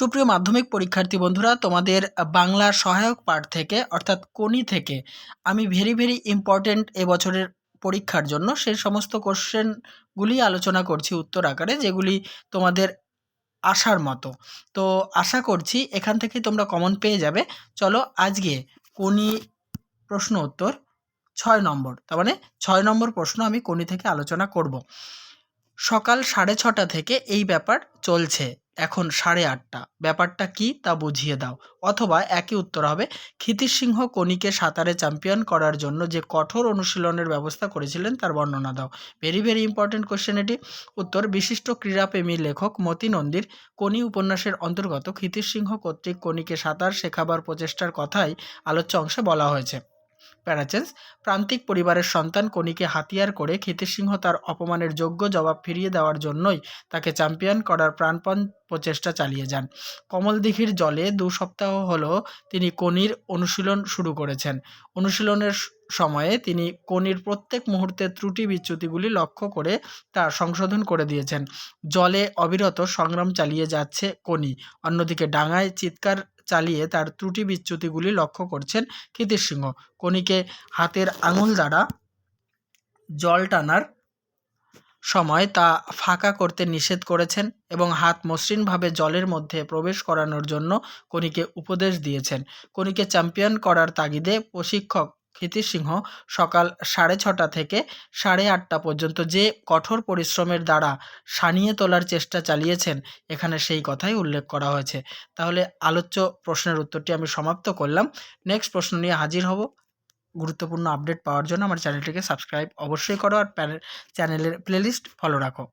সুপ্রিয় মাধ্যমিক পরীক্ষার্থী বন্ধুরা, তোমাদের বাংলা সহায়ক পাঠ থেকে, অর্থাৎ কোনি থেকে, আমি ভেরি ভেরি ইম্পর্টেন্ট এবছরের পরীক্ষার জন্য সেই সমস্ত কোশ্চেনগুলি আলোচনা করছি উত্তর আকারে, যেগুলি তোমাদের আসার মতো। তো আশা করছি এখান থেকে তোমরা কমন পেয়ে যাবে। চলো আজকে কোনি প্রশ্ন উত্তর, ছয় নম্বর, তার মানে ছয় নম্বর প্রশ্ন আমি কোনি থেকে আলোচনা করব। সকাল সাড়ে ছটা থেকে এই ব্যাপার চলছে। এখন সাড়ে আটটা। ব্যাপারটা কি তা বুঝিয়ে দাও। অথবা একই উত্তর হবে ক্ষিতির সিংহ কনিকে সাঁতারে চ্যাম্পিয়ন করার জন্য যে কঠোর অনুশীলনের ব্যবস্থা করেছিলেন তার বর্ণনা দাও। ভেরি ভেরি ইম্পর্টেন্ট কোশ্চেন এটি। উত্তর, বিশিষ্ট ক্রীড়াপ্রেমী লেখক মতি নন্দীর কনি উপন্যাসের অন্তর্গত ক্ষিতির সিংহ কর্তৃক কনিকে সাঁতার শেখাবার প্রচেষ্টার কথাই আলোচ্য অংশে বলা হয়েছে। প্যারাচেন্স প্রান্তিক পরিবারের সন্তান কনিকে হাতিয়ার করে ক্ষিতির সিংহ তার অপমানের যোগ্য জবাব ফিরিয়ে দেওয়ার জন্যই তাকে চ্যাম্পিয়ন করার প্রাণপণ প্রচেষ্টা চালিয়ে যান। কমলদিঘির জলে দু সপ্তাহ হলো তিনি কনির অনুশীলন শুরু করেছেন। অনুশীলনের সময়ে তিনি কনির প্রত্যেক মুহূর্তে ত্রুটি বিচ্যুতিগুলি লক্ষ্য করে তা সংশোধন করে দিয়েছেন। জলে অবিরত সংগ্রাম চালিয়ে যাচ্ছে কনি অন্যদিকে ডাঙায় চিৎকার চালিয়ে তার ত্রুটি বিচ্যুতিগুলি লক্ষ্য করছেন ক্ষিতির সিংহ। কণিকে হাতের আঙুল দ্বারা জল টানার সময় তা ফাঁকা করতে নিষেধ করেছেন এবং হাত মসৃণভাবে জলের মধ্যে প্রবেশ করানোর জন্য কোনিকে উপদেশ দিয়েছেন। কোনিকে চ্যাম্পিয়ন করার তাগিদে প্রশিক্ষক ক্ষিতির সিংহ সকাল সাড়ে ছটা থেকে সাড়ে আটটা পর্যন্ত যে কঠোর পরিশ্রমের দ্বারা সানিয়ে তোলার চেষ্টা চালিয়েছেন, এখানে সেই কথাই উল্লেখ করা হয়েছে। তাহলে আলোচ্য প্রশ্নের উত্তরটি আমি সমাপ্ত করলাম। নেক্সট প্রশ্ন নিয়ে হাজির হব। গুরুত্বপূর্ণ আপডেট পাওয়ার জন্য আমার চ্যানেলটিকে সাবস্ক্রাইব অবশ্যই করো আর চ্যানেলের প্লেলিস্ট ফলো রাখো।